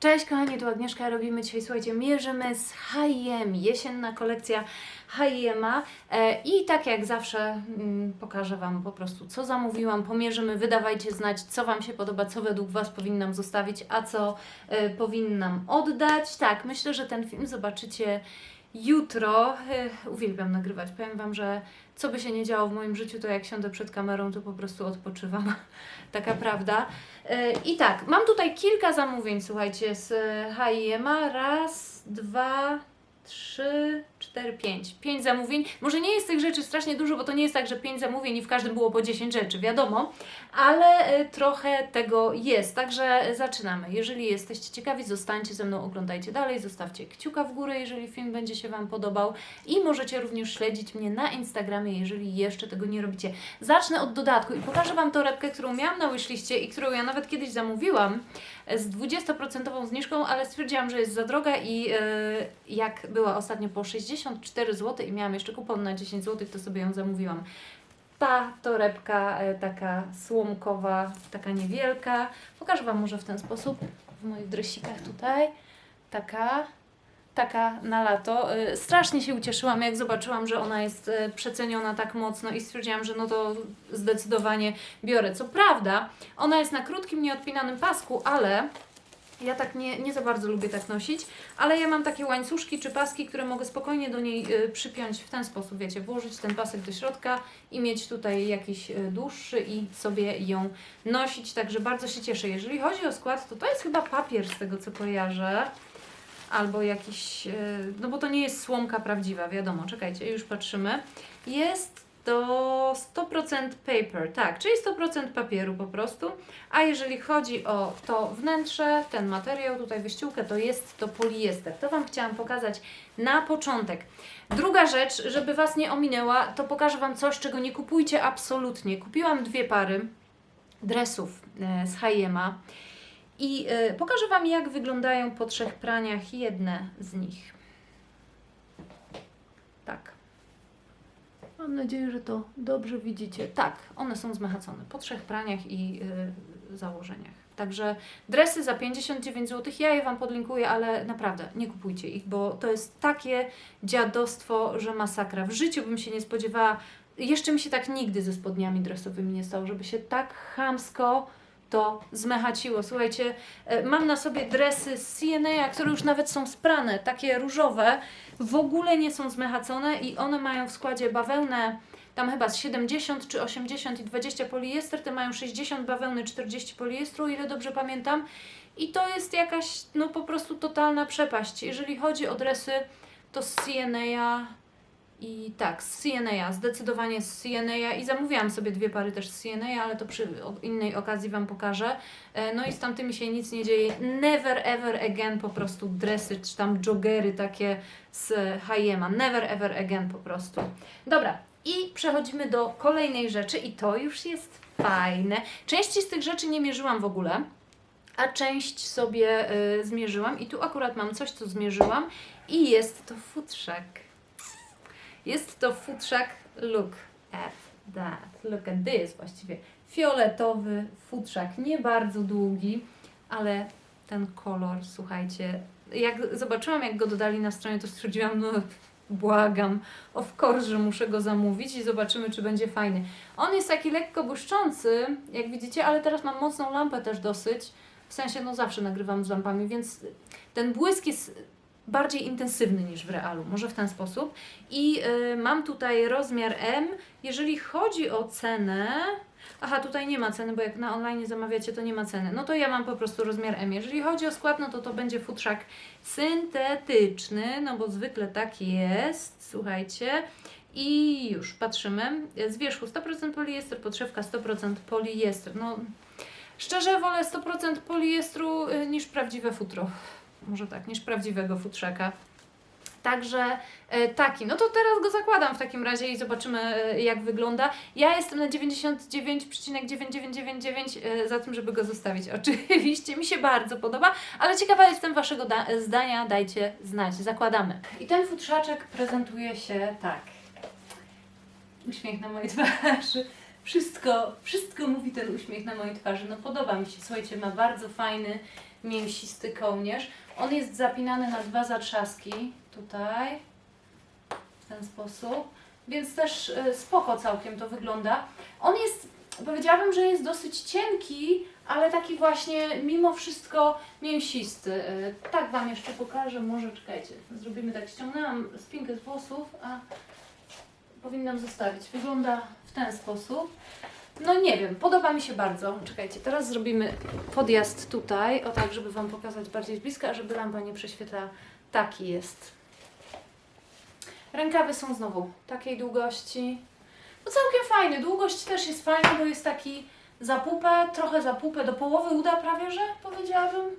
Cześć kochani, tu Agnieszka, robimy dzisiaj, słuchajcie, mierzymy z H&M, jesienna kolekcja H&M'a e, i tak jak zawsze mm, pokażę Wam po prostu co zamówiłam, pomierzymy, wydawajcie znać co Wam się podoba, co według Was powinnam zostawić, a co e, powinnam oddać. Tak, myślę, że ten film zobaczycie jutro. E, uwielbiam nagrywać, powiem Wam, że co by się nie działo w moim życiu, to jak siądę przed kamerą, to po prostu odpoczywam. Taka prawda. E, I tak, mam tutaj kilka zamówień, słuchajcie, z H&M. Raz, dwa, trzy, cztery, pięć. Pięć zamówień. Może nie jest tych rzeczy strasznie dużo, bo to nie jest tak, że pięć zamówień i w każdym było po 10 rzeczy, wiadomo, ale e, trochę tego jest. Także zaczynamy. Jeżeli jesteście ciekawi, zostańcie ze mną, oglądajcie dalej, zostawcie kciuka w górę, jeżeli film będzie się Wam podobał i możecie również śledzić mnie na Instagramie, jeżeli jeszcze tego nie robicie. Zacznę od dodatku i pokażę Wam torebkę, którą miałam na wishliście i którą ja nawet kiedyś zamówiłam e, z 20% zniżką, ale stwierdziłam, że jest za droga i e, jak była ostatnio po 64 zł i miałam jeszcze kupon na 10 zł, to sobie ją zamówiłam. Ta torebka e, taka słomkowa, taka niewielka. Pokażę Wam może w ten sposób w moich dresikach tutaj. Taka taka na lato. Y, Strasznie się ucieszyłam, jak zobaczyłam, że ona jest y, przeceniona tak mocno i stwierdziłam, że no to zdecydowanie biorę. Co prawda, ona jest na krótkim, nieodpinanym pasku, ale ja tak nie, nie za bardzo lubię tak nosić, ale ja mam takie łańcuszki czy paski, które mogę spokojnie do niej y, przypiąć w ten sposób, wiecie, włożyć ten pasek do środka i mieć tutaj jakiś y, dłuższy i sobie ją nosić, także bardzo się cieszę. Jeżeli chodzi o skład, to to jest chyba papier z tego co kojarzę albo jakiś, e, no bo to nie jest słomka prawdziwa, wiadomo, czekajcie, już patrzymy. Jest to 100% paper, tak, czyli 100% papieru po prostu. A jeżeli chodzi o to wnętrze, ten materiał, tutaj wyściółkę, to jest to poliester. To Wam chciałam pokazać na początek. Druga rzecz, żeby Was nie ominęła, to pokażę Wam coś, czego nie kupujcie absolutnie. Kupiłam dwie pary dresów e, z H&M'a. I y, pokażę Wam, jak wyglądają po trzech praniach jedne z nich. Tak. Mam nadzieję, że to dobrze widzicie. Tak, one są zmechacone po trzech praniach i y, założeniach. Także dresy za 59 zł, ja je Wam podlinkuję, ale naprawdę nie kupujcie ich, bo to jest takie dziadostwo, że masakra. W życiu bym się nie spodziewała, jeszcze mi się tak nigdy ze spodniami dresowymi nie stało, żeby się tak chamsko to zmechaciło. Słuchajcie, e, mam na sobie dresy z CNA, które już nawet są sprane, takie różowe, w ogóle nie są zmechacone i one mają w składzie bawełnę tam chyba z 70 czy 80 i 20 poliester, te mają 60 bawełny, 40 poliestru, ile dobrze pamiętam. I to jest jakaś, no po prostu totalna przepaść. Jeżeli chodzi o dresy, to z CNA i tak, z CNA, zdecydowanie z CNA i zamówiłam sobie dwie pary też z CNA, ale to przy innej okazji Wam pokażę. E, No i z tamtymi się nic nie dzieje. Never ever again po prostu dresy, czy tam joggery takie z H&M. Never ever again po prostu. Dobra, i przechodzimy do kolejnej rzeczy i to już jest fajne. Części z tych rzeczy nie mierzyłam w ogóle, a część sobie y, zmierzyłam i tu akurat mam coś, co zmierzyłam i jest to futrzak. Jest to futrzak Look at that. Look at this właściwie. Fioletowy futrzak, nie bardzo długi, ale ten kolor, słuchajcie, jak zobaczyłam, jak go dodali na stronie, to stwierdziłam, no błagam, of course, że muszę go zamówić i zobaczymy, czy będzie fajny. On jest taki lekko błyszczący, jak widzicie, ale teraz mam mocną lampę też dosyć. W sensie, no zawsze nagrywam z lampami, więc ten błysk jest bardziej intensywny niż w realu, może w ten sposób. I y, mam tutaj rozmiar M. Jeżeli chodzi o cenę, aha, tutaj nie ma ceny, bo jak na online zamawiacie, to nie ma ceny. No to ja mam po prostu rozmiar M. Jeżeli chodzi o skład, no to to będzie futrzak syntetyczny, no bo zwykle tak jest, słuchajcie. I już patrzymy. Z wierzchu 100% poliester, podszewka 100% poliester. No, szczerze wolę 100% poliestru y, niż prawdziwe futro może tak, niż prawdziwego futrzaka. Także e, taki, no to teraz go zakładam w takim razie i zobaczymy e, jak wygląda. Ja jestem na 99,9999 e, za tym, żeby go zostawić. Oczywiście mi się bardzo podoba, ale ciekawa jestem Waszego da- zdania, dajcie znać. Zakładamy. I ten futrzaczek prezentuje się tak. Uśmiech na mojej twarzy. Wszystko, wszystko mówi ten uśmiech na mojej twarzy. No podoba mi się, słuchajcie, ma bardzo fajny mięsisty kołnierz. On jest zapinany na dwa zatrzaski, tutaj, w ten sposób, więc też y, spoko całkiem to wygląda. On jest, powiedziałabym, że jest dosyć cienki, ale taki właśnie mimo wszystko mięsisty. Y, Tak Wam jeszcze pokażę, może czekajcie, zrobimy tak, ściągnęłam spinkę z włosów, a powinnam zostawić. Wygląda w ten sposób. No nie wiem, podoba mi się bardzo. Czekajcie, teraz zrobimy podjazd tutaj, o tak, żeby Wam pokazać bardziej z bliska, a żeby lampa nie prześwietla. Taki jest. Rękawy są znowu takiej długości. No całkiem fajny. Długość też jest fajna, bo jest taki za pupę, trochę za pupę, do połowy uda prawie, że powiedziałabym.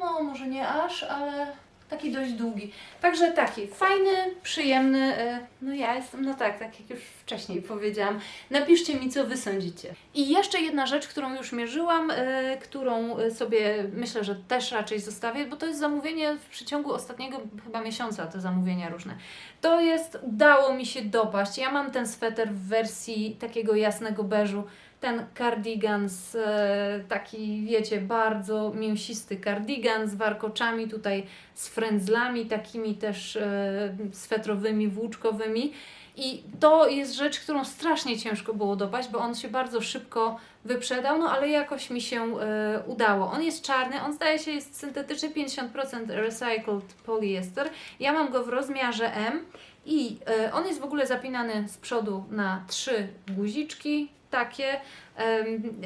No, może nie aż, ale taki dość długi. Także taki fajny, przyjemny. e, No ja jestem, no tak, tak jak już wcześniej powiedziałam. Napiszcie mi, co Wy sądzicie. I jeszcze jedna rzecz, którą już mierzyłam, e, którą e, sobie myślę, że też raczej zostawię, bo to jest zamówienie w przeciągu ostatniego chyba miesiąca, te zamówienia różne. To jest, udało mi się dopaść. Ja mam ten sweter w wersji takiego jasnego beżu, ten cardigan z e, taki, wiecie, bardzo mięsisty cardigan z warkoczami, tutaj z frędzlami, takimi też e, swetrowymi, włóczkowymi. I to jest rzecz, którą strasznie ciężko było dopaść, bo on się bardzo szybko wyprzedał, no ale jakoś mi się e, udało. On jest czarny, on zdaje się jest syntetyczny, 50% recycled polyester. Ja mam go w rozmiarze M i e, on jest w ogóle zapinany z przodu na trzy guziczki, takie.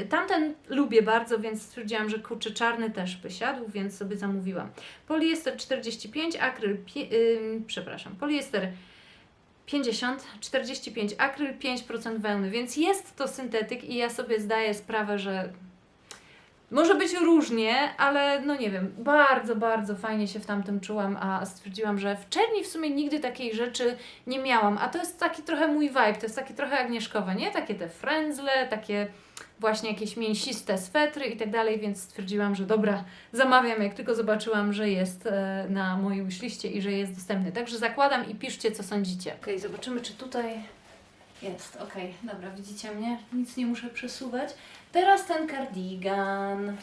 Tamten lubię bardzo, więc stwierdziłam, że kurczę czarny też by siadł, więc sobie zamówiłam. Poliester 45, akryl, przepraszam, poliester 50, 45 akryl, 5% wełny, więc jest to syntetyk i ja sobie zdaję sprawę, że może być różnie, ale no nie wiem, bardzo, bardzo fajnie się w tamtym czułam, a stwierdziłam, że w czerni w sumie nigdy takiej rzeczy nie miałam, a to jest taki trochę mój vibe, to jest taki trochę agnieszkowe, nie? Takie te frędzle, takie właśnie jakieś mięsiste swetry i tak dalej, więc stwierdziłam, że dobra, zamawiam, jak tylko zobaczyłam, że jest e, na mojej wishliście i że jest dostępny. Także zakładam i piszcie, co sądzicie. Okej, zobaczymy, czy tutaj jest. Okej, dobra, widzicie mnie? Nic nie muszę przesuwać. Teraz ten cardigan.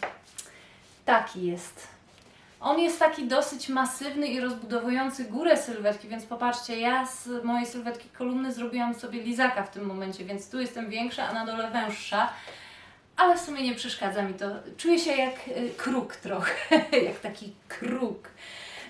Taki jest. On jest taki dosyć masywny i rozbudowujący górę sylwetki, więc popatrzcie, ja z mojej sylwetki kolumny zrobiłam sobie lizaka w tym momencie, więc tu jestem większa, a na dole węższa. Ale w sumie nie przeszkadza mi to. Czuję się jak y, kruk trochę, jak taki kruk.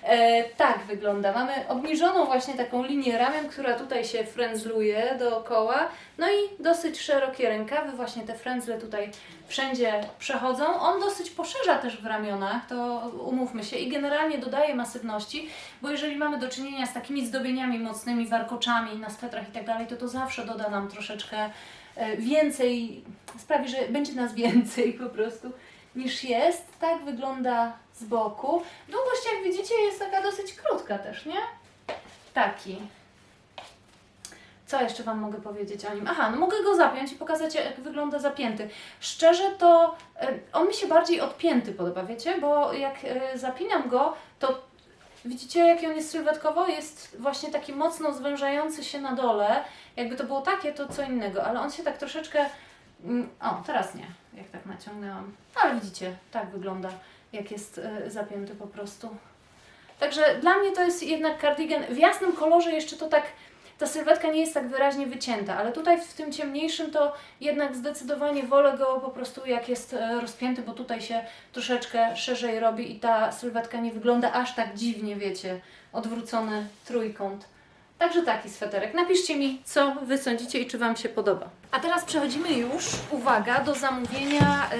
E, tak wygląda. Mamy obniżoną właśnie taką linię ramion, która tutaj się frędzluje dookoła. No i dosyć szerokie rękawy, właśnie te frędzle tutaj wszędzie przechodzą. On dosyć poszerza też w ramionach, to umówmy się, i generalnie dodaje masywności, bo jeżeli mamy do czynienia z takimi zdobieniami mocnymi, warkoczami na swetrach i tak dalej, to to zawsze doda nam troszeczkę e, więcej, sprawi, że będzie nas więcej po prostu niż jest. Tak wygląda z boku. Długość, jak widzicie, jest taka dosyć krótka też, nie? Taki. Co jeszcze Wam mogę powiedzieć o nim? Aha, no mogę go zapiąć i pokazać, jak wygląda zapięty. Szczerze to e, on mi się bardziej odpięty podoba, wiecie? Bo jak e, zapinam go, to widzicie, jaki on jest sylwetkowo? Jest właśnie taki mocno zwężający się na dole. Jakby to było takie, to co innego, ale on się tak troszeczkę... mm, O, teraz nie, jak tak naciągnęłam. Ale widzicie, tak wygląda, jak jest e, zapięty po prostu. Także dla mnie to jest jednak kardigan w jasnym kolorze, jeszcze to tak, ta sylwetka nie jest tak wyraźnie wycięta, ale tutaj w tym ciemniejszym to jednak zdecydowanie wolę go po prostu jak jest e, rozpięty, bo tutaj się troszeczkę szerzej robi i ta sylwetka nie wygląda aż tak dziwnie, wiecie, odwrócony trójkąt. Także taki sweterek. Napiszcie mi, co Wy sądzicie i czy Wam się podoba. A teraz przechodzimy już, uwaga, do zamówienia,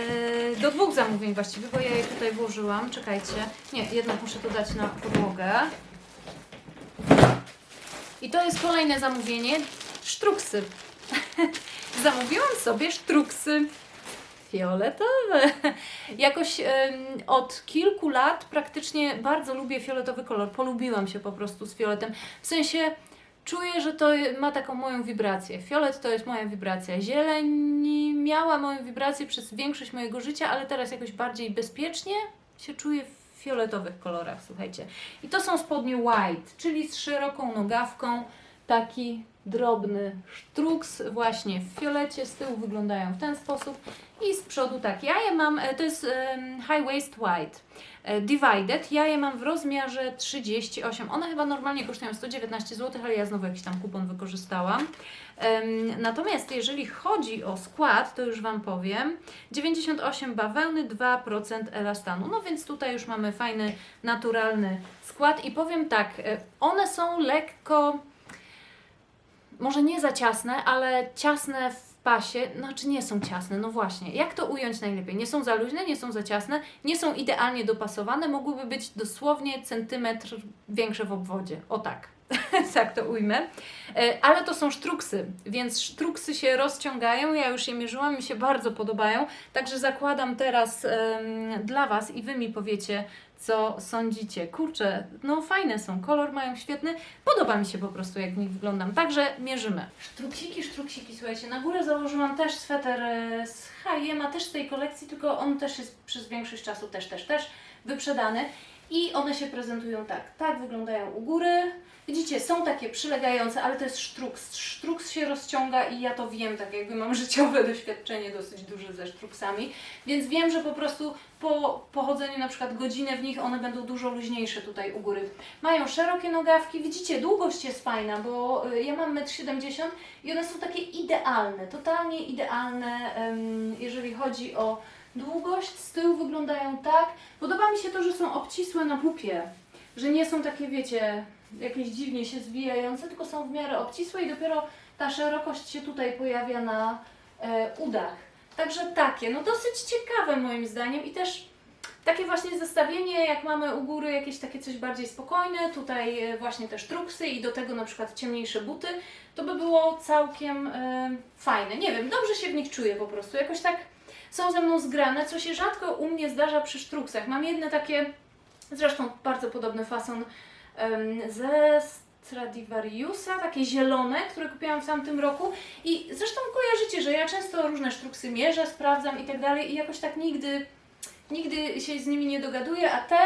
yy, do dwóch zamówień właściwie, bo ja je tutaj włożyłam. Czekajcie. Nie, jednak muszę to dać na podłogę. I to jest kolejne zamówienie. Sztruksy. Zamówiłam sobie sztruksy fioletowe. Jakoś em, od kilku lat praktycznie bardzo lubię fioletowy kolor. Polubiłam się po prostu z fioletem. W sensie czuję, że to ma taką moją wibrację. Fiolet to jest moja wibracja. Zieleń miała moją wibrację przez większość mojego życia, ale teraz jakoś bardziej bezpiecznie się czuję w fioletowych kolorach, słuchajcie. I to są spodnie white, czyli z szeroką nogawką, taki drobny sztruks właśnie w fiolecie, z tyłu wyglądają w ten sposób I z przodu tak, ja je mam, e, to jest high waist wide, e, divided, ja je mam w rozmiarze 38, one chyba normalnie kosztują 119 zł, ale ja znowu jakiś tam kupon wykorzystałam. Natomiast jeżeli chodzi o skład, to już Wam powiem, 98 bawełny, 2% elastanu, no więc tutaj już mamy fajny, naturalny skład i powiem tak, e, one są lekko, może nie za ciasne, ale ciasne w pasie, znaczy nie są ciasne, no właśnie. Jak to ująć najlepiej? Nie są za luźne, nie są za ciasne, nie są idealnie dopasowane, mogłyby być dosłownie centymetr większe w obwodzie. O tak. tak to ujmę. E, Ale to są sztruksy, więc sztruksy się rozciągają. Ja już je mierzyłam, mi się bardzo podobają. Także zakładam teraz em, dla Was i Wy mi powiecie, co sądzicie. Kurczę, no fajne są, kolor mają świetny. Podoba mi się po prostu, jak w nich wyglądam. Także mierzymy. Sztruksiki, sztruksiki, słuchajcie. Na górę założyłam też sweter e, z H&M, a też z tej kolekcji, tylko on też jest przez większość czasu też, też, też wyprzedany. I one się prezentują tak. Tak wyglądają u góry. Widzicie, są takie przylegające, ale to jest sztruks. Sztruks się rozciąga i ja to wiem, tak jakby mam życiowe doświadczenie dosyć duże ze sztruksami, więc wiem, że po prostu po pochodzeniu na przykład godzinę w nich one będą dużo luźniejsze tutaj u góry. Mają szerokie nogawki, widzicie, długość jest fajna, bo y, ja mam 1,70 m i one są takie idealne, totalnie idealne, jeżeli chodzi o długość. Z tyłu wyglądają tak. Podoba mi się to, że są obcisłe na pupie, że nie są takie, wiecie, jakieś dziwnie się zwijające, tylko są w miarę obcisłe i dopiero ta szerokość się tutaj pojawia na e, udach. Także takie, no dosyć ciekawe moim zdaniem i też takie właśnie zestawienie, jak mamy u góry jakieś takie coś bardziej spokojne, tutaj e, właśnie te sztruksy i do tego na przykład ciemniejsze buty, to by było całkiem e, fajne. Nie wiem, dobrze się w nich czuję po prostu, jakoś tak są ze mną zgrane, co się rzadko u mnie zdarza przy sztruksach. Mam jedne takie, zresztą bardzo podobny fason ze Stradivariusa, takie zielone, które kupiłam w tamtym roku i zresztą kojarzycie, że ja często różne sztruksy mierzę, sprawdzam i tak dalej i jakoś tak nigdy, nigdy się z nimi nie dogaduję, a te,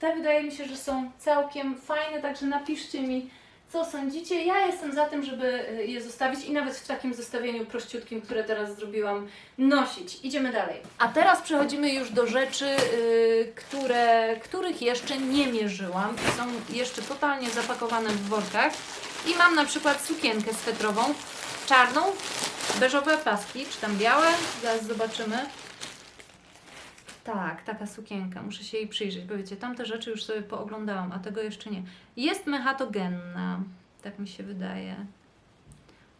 te wydaje mi się, że są całkiem fajne, także napiszcie mi, co sądzicie. Ja jestem za tym, żeby y, je zostawić i nawet w takim zestawieniu prościutkim, które teraz zrobiłam, nosić. Idziemy dalej. A teraz przechodzimy już do rzeczy, y, które, których jeszcze nie mierzyłam i są jeszcze totalnie zapakowane w workach. I mam na przykład sukienkę swetrową, czarną, beżowe paski, czy tam białe, zaraz zobaczymy. Tak, taka sukienka. Muszę się jej przyjrzeć, bo wiecie, tamte rzeczy już sobie pooglądałam, a tego jeszcze nie. Jest mechatogenna, tak mi się wydaje.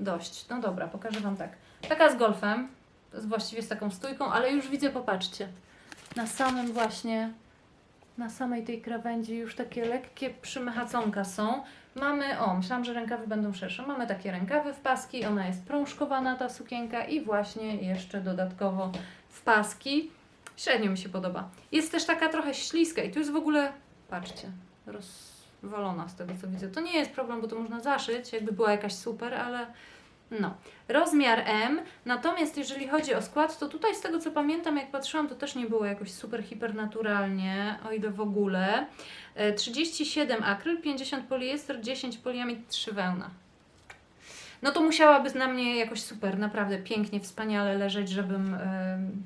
Dość. No dobra, pokażę Wam tak. Taka z golfem, właściwie z taką stójką, ale już widzę, popatrzcie, na samym właśnie, na samej tej krawędzi już takie lekkie przymechaconka są. Mamy, o, myślałam, że rękawy będą szersze. Mamy takie rękawy w paski, ona jest prążkowana ta sukienka i właśnie jeszcze dodatkowo w paski. Średnio mi się podoba. Jest też taka trochę śliska i tu jest w ogóle, patrzcie, rozwalona z tego co widzę. To nie jest problem, bo to można zaszyć, jakby była jakaś super, ale no. Rozmiar M, natomiast jeżeli chodzi o skład, to tutaj z tego co pamiętam, jak patrzyłam, to też nie było jakoś super hipernaturalnie, o ile w ogóle. E, 37 akryl, 50 poliester, 10 poliamid, 3 wełna. No to musiałaby na mnie jakoś super, naprawdę pięknie, wspaniale leżeć, żebym, em,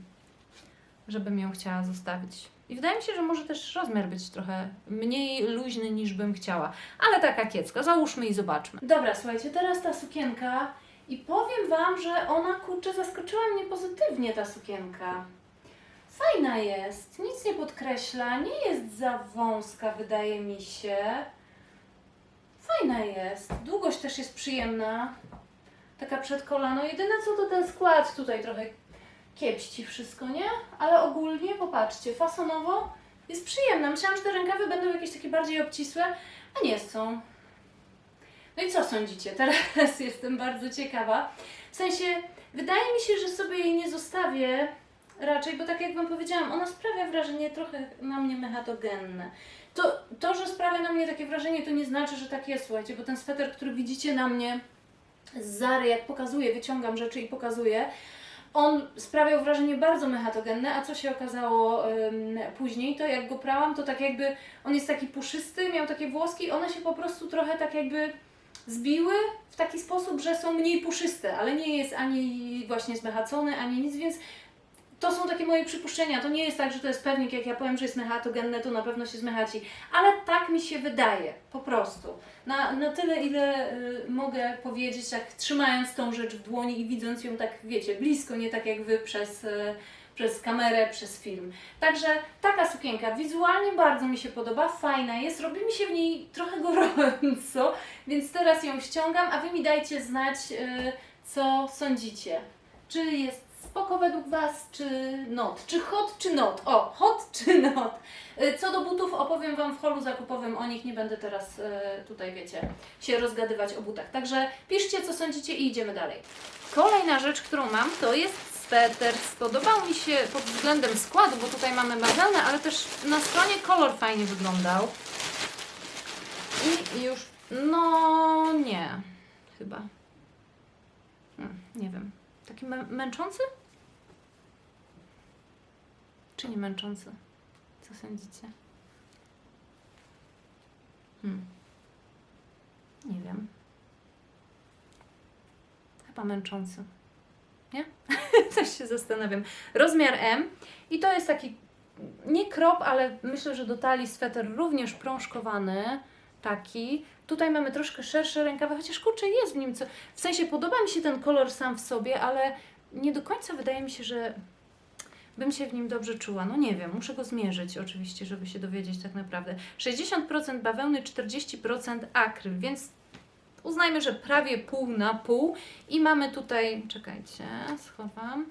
żebym ją chciała zostawić. I wydaje mi się, że może też rozmiar być trochę mniej luźny niż bym chciała. Ale taka kiecka, załóżmy i zobaczmy. Dobra, słuchajcie, teraz ta sukienka i powiem Wam, że ona kurczę zaskoczyła mnie pozytywnie ta sukienka. Fajna jest, nic nie podkreśla, nie jest za wąska wydaje mi się. Fajna jest, długość też jest przyjemna, taka przed kolano. Jedyne co to ten skład tutaj trochę kiepści wszystko, nie? Ale ogólnie popatrzcie, fasonowo jest przyjemna. Myślałam, że te rękawy będą jakieś takie bardziej obcisłe, a nie są. No i co sądzicie? Teraz jestem bardzo ciekawa. W sensie, wydaje mi się, że sobie jej nie zostawię raczej, bo tak jak Wam powiedziałam, ona sprawia wrażenie trochę na mnie mechatogenne. To, to, że sprawia na mnie takie wrażenie, to nie znaczy, że tak jest, słuchajcie, bo ten sweter, który widzicie na mnie z Zary, jak pokazuję, wyciągam rzeczy i pokazuję, on sprawiał wrażenie bardzo mechatogenne, a co się okazało ym, później, to jak go prałam, to tak jakby on jest taki puszysty, miał takie włoski, one się po prostu trochę tak jakby zbiły w taki sposób, że są mniej puszyste, ale nie jest ani właśnie zmechacony, ani nic, więc to są takie moje przypuszczenia. To nie jest tak, że to jest pewnik, jak ja powiem, że jest mechatogenne, to na pewno się zmechaci. Ale tak mi się wydaje, po prostu. Na, na tyle, ile y, mogę powiedzieć, tak trzymając tą rzecz w dłoni i widząc ją tak, wiecie, blisko, nie tak jak Wy przez, y, przez kamerę, przez film. Także taka sukienka wizualnie bardzo mi się podoba, fajna jest, robi mi się w niej trochę gorąco, więc teraz ją ściągam, a Wy mi dajcie znać, y, co sądzicie. Czy jest spoko według Was, czy not? Czy hot, czy not? O, hot, czy not? Y, Co do butów opowiem Wam w holu zakupowym, o nich nie będę teraz y, tutaj, wiecie, się rozgadywać o butach. Także piszcie, co sądzicie i idziemy dalej. Kolejna rzecz, którą mam, to jest sweter. Spodobał mi się pod względem składu, bo tutaj mamy bawełnę, ale też na stronie kolor fajnie wyglądał. I już, no nie, chyba. Hmm, nie wiem. Taki mę- męczący? Czy nie męczący? Co sądzicie? Hmm. Nie wiem. Chyba męczący. Nie? Też się zastanawiam. Rozmiar M i to jest taki nie krop, ale myślę, że do talii sweter również prążkowany. Taki. Tutaj mamy troszkę szersze rękawy, chociaż kurczę jest w nim co. W sensie podoba mi się ten kolor sam w sobie, ale nie do końca wydaje mi się, że bym się w nim dobrze czuła. No nie wiem, muszę go zmierzyć oczywiście, żeby się dowiedzieć tak naprawdę. 60% bawełny, 40% akryl, więc uznajmy, że prawie pół na pół. I mamy tutaj, czekajcie, schowam,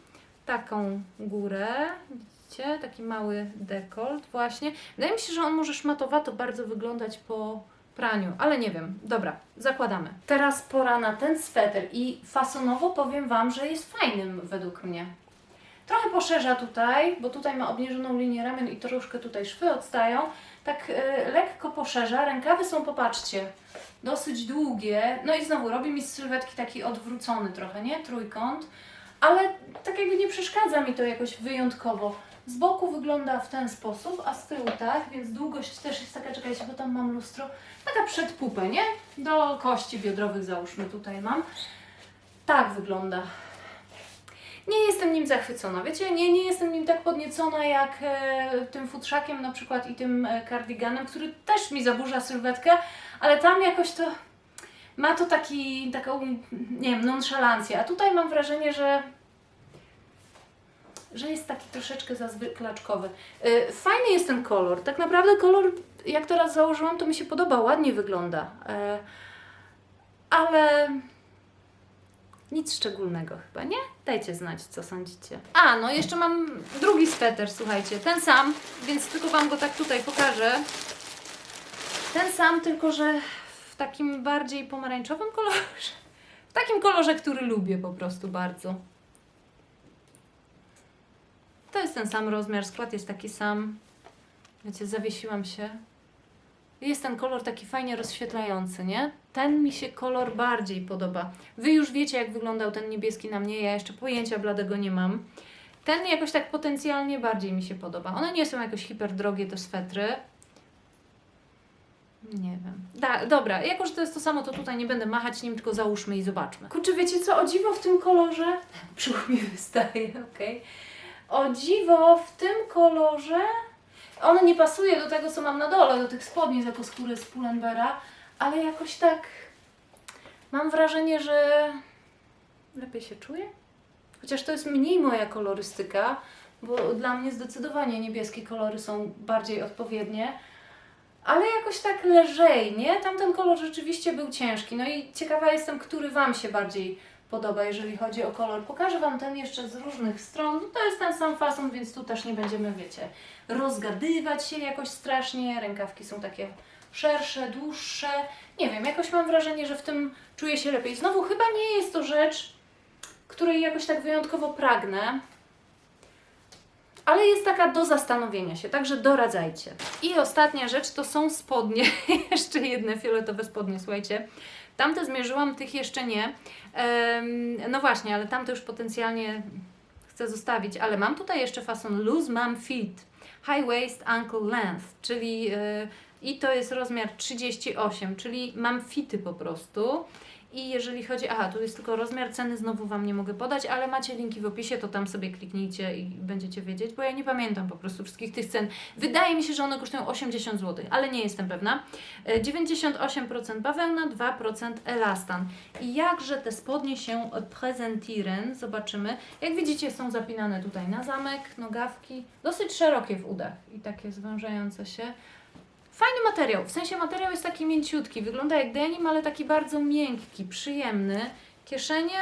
taką górę, widzicie, taki mały dekolt właśnie. Wydaje mi się, że on może szmatowato bardzo wyglądać po praniu, ale nie wiem. Dobra, zakładamy. Teraz pora na ten sweter i fasonowo powiem Wam, że jest fajnym według mnie. Trochę poszerza tutaj, bo tutaj ma obniżoną linię ramion i troszkę tutaj szwy odstają. Tak e, lekko poszerza. Rękawy są, popatrzcie, dosyć długie. No i znowu robi mi z sylwetki taki odwrócony trochę, nie? Trójkąt. Ale tak jakby nie przeszkadza mi to jakoś wyjątkowo. Z boku wygląda w ten sposób, a z tyłu tak, więc długość też jest taka, czekajcie, bo tam mam lustro, taka przed pupę, nie? Do kości biodrowych załóżmy tutaj mam. Tak wygląda. Nie jestem nim zachwycona, wiecie, nie, nie jestem nim tak podniecona jak e, tym futrzakiem na przykład i tym e, kardiganem, który też mi zaburza sylwetkę, ale tam jakoś to ma to taki, taką, nie wiem, nonszalancję, a tutaj mam wrażenie, że że jest taki troszeczkę zazwyklaczkowy. E, Fajny jest ten kolor. Tak naprawdę kolor, jak teraz założyłam, to mi się podoba, ładnie wygląda. E, Ale nic szczególnego chyba, nie? Dajcie znać, co sądzicie. A, no jeszcze mam drugi sweter, słuchajcie, ten sam, więc tylko Wam go tak tutaj pokażę. Ten sam, tylko że w takim bardziej pomarańczowym kolorze. W takim kolorze, który lubię po prostu bardzo. To jest ten sam rozmiar, skład jest taki sam. Wiecie, zawiesiłam się. Jest ten kolor taki fajnie rozświetlający, nie? Ten mi się kolor bardziej podoba. Wy już wiecie, jak wyglądał ten niebieski na mnie, ja jeszcze pojęcia bladego nie mam. Ten jakoś tak potencjalnie bardziej mi się podoba. One nie są jakoś hiper drogie, te swetry. Nie wiem. Da, dobra, jako że to jest to samo, to tutaj nie będę machać nim, tylko załóżmy i zobaczmy. Kurczę, wiecie co? O dziwo w tym kolorze... Brzuch mi wystaje, okej. O dziwo w tym kolorze... On nie pasuje do tego, co mam na dole, do tych spodni z ekoskóry z Pull&Beara, ale jakoś tak mam wrażenie, że lepiej się czuję. Chociaż to jest mniej moja kolorystyka, bo dla mnie zdecydowanie niebieskie kolory są bardziej odpowiednie, ale jakoś tak lżej, nie? Tamten kolor rzeczywiście był ciężki. No i ciekawa jestem, który Wam się bardziej podoba, jeżeli chodzi o kolor. Pokażę Wam ten jeszcze z różnych stron. To jest ten sam fason, więc tu też nie będziemy, wiecie, rozgadywać się jakoś strasznie. Rękawki są takie szersze, dłuższe. Nie wiem, jakoś mam wrażenie, że w tym czuję się lepiej. Znowu chyba nie jest to rzecz, której jakoś tak wyjątkowo pragnę. Ale jest taka do zastanowienia się, także doradzajcie. I ostatnia rzecz to są spodnie. jeszcze jedne fioletowe spodnie, słuchajcie. Tamte zmierzyłam, tych jeszcze nie. No właśnie, ale tamte już potencjalnie chcę zostawić, ale mam tutaj jeszcze fason loose mom fit, high waist ankle length, czyli yy, i to jest rozmiar 38, czyli mam fity po prostu. I jeżeli chodzi, aha, tu jest tylko rozmiar ceny, znowu Wam nie mogę podać, ale macie linki w opisie, to tam sobie kliknijcie i będziecie wiedzieć, bo ja nie pamiętam po prostu wszystkich tych cen. Wydaje mi się, że one kosztują 80 zł, ale nie jestem pewna. E, 98% bawełna, 2% elastan. I jakże te spodnie się prezentieren, zobaczymy. Jak widzicie, są zapinane tutaj na zamek, nogawki, dosyć szerokie w udach i takie zwężające się. Fajny materiał, w sensie materiał jest taki mięciutki, wygląda jak denim, ale taki bardzo miękki, przyjemny. Kieszenie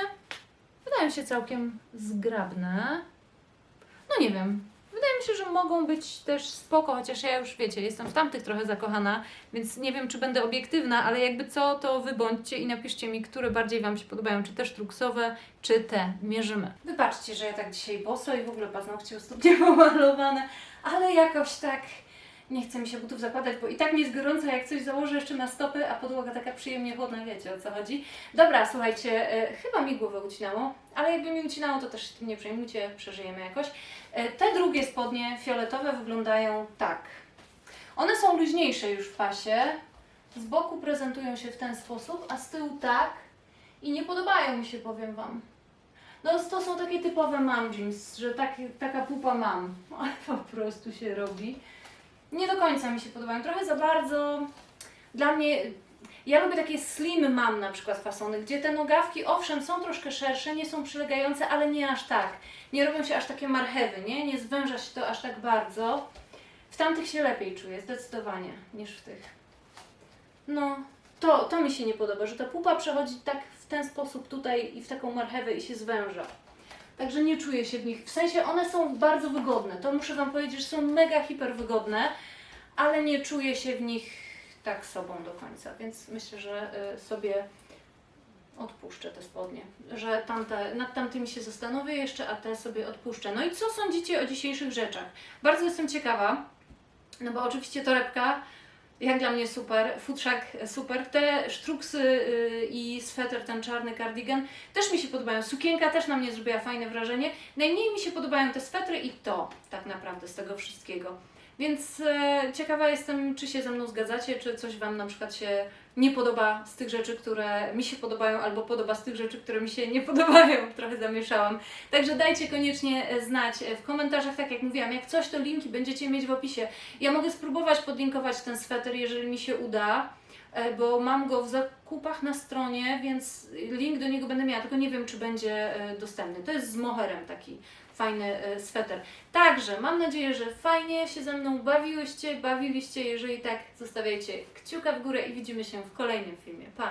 wydają się całkiem zgrabne. No nie wiem, wydaje mi się, że mogą być też spoko, chociaż ja już wiecie, jestem w tamtych trochę zakochana, więc nie wiem, czy będę obiektywna, ale jakby co, to wy bądźcie i napiszcie mi, które bardziej Wam się podobają, czy te sztruksowe, czy te. Mierzymy. Wybaczcie, że ja tak dzisiaj boso i w ogóle paznokcie u stóp pomalowane, ale jakoś tak nie chce mi się butów zakładać, bo i tak mi jest gorąco, jak coś założę jeszcze na stopy, a podłoga taka przyjemnie chłodna, wiecie o co chodzi. Dobra, słuchajcie, e, chyba mi głowę ucinało, ale jakby mi ucinało, to też się tym nie przejmujcie, przeżyjemy jakoś. E, te drugie spodnie fioletowe wyglądają tak. One są luźniejsze już w pasie, z boku prezentują się w ten sposób, a z tyłu tak i nie podobają mi się, powiem Wam. No to są takie typowe mam jeans, że tak, taka pupa mam, ale po prostu się robi. Nie do końca mi się podobają, trochę za bardzo dla mnie... Ja lubię takie slim mam na przykład fasony, gdzie te nogawki owszem są troszkę szersze, nie są przylegające, ale nie aż tak. Nie robią się aż takie marchewy, nie? Nie zwęża się to aż tak bardzo. W tamtych się lepiej czuję, zdecydowanie, niż w tych. No, to, to mi się nie podoba, że ta pupa przechodzi tak w ten sposób tutaj i w taką marchewę i się zwęża. Także nie czuję się w nich. W sensie one są bardzo wygodne. To muszę Wam powiedzieć, że są mega hiper wygodne, ale nie czuję się w nich tak sobą do końca. Więc myślę, że y, sobie odpuszczę te spodnie. Że tamte, nad tamtymi się zastanowię jeszcze, a te sobie odpuszczę. No i co sądzicie o dzisiejszych rzeczach? Bardzo jestem ciekawa, no bo oczywiście torebka jak dla mnie super, futrzak super. Te sztruksy y, i sweter, ten czarny cardigan też mi się podobają. Sukienka też na mnie zrobiła fajne wrażenie. Najmniej mi się podobają te swetry i to tak naprawdę z tego wszystkiego. Więc e, ciekawa jestem, czy się ze mną zgadzacie, czy coś Wam na przykład się nie podoba z tych rzeczy, które mi się podobają, albo podoba z tych rzeczy, które mi się nie podobają. Trochę zamieszałam. Także dajcie koniecznie e, znać e, w komentarzach, tak jak mówiłam. Jak coś, to linki będziecie mieć w opisie. Ja mogę spróbować podlinkować ten sweter, jeżeli mi się uda, e, bo mam go w zakupach na stronie, więc link do niego będę miała, tylko nie wiem, czy będzie dostępny. To jest z moherem taki fajny e, sweter. Także mam nadzieję, że fajnie się ze mną bawiłyście, bawiliście. Jeżeli tak, zostawiajcie kciuka w górę i widzimy się w kolejnym filmie. Pa!